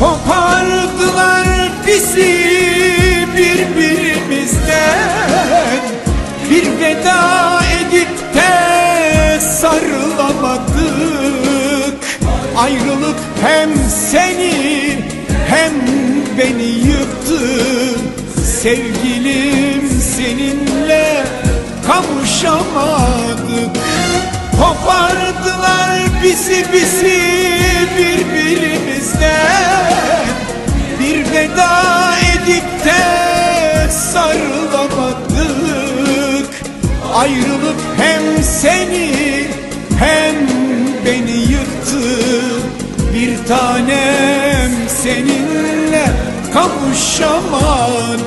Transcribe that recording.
Kopardılar bizi birbirimizden. Bir veda edip de sarılamadık. Ayrılık hem seni hem beni yıktı. Sevgilim seninle kavuşamadık. Kopardılar bizi bizi veda edip de sarılamadık. Ayrılık hem seni hem beni yıktı Bir tanem seninle kavuşamadık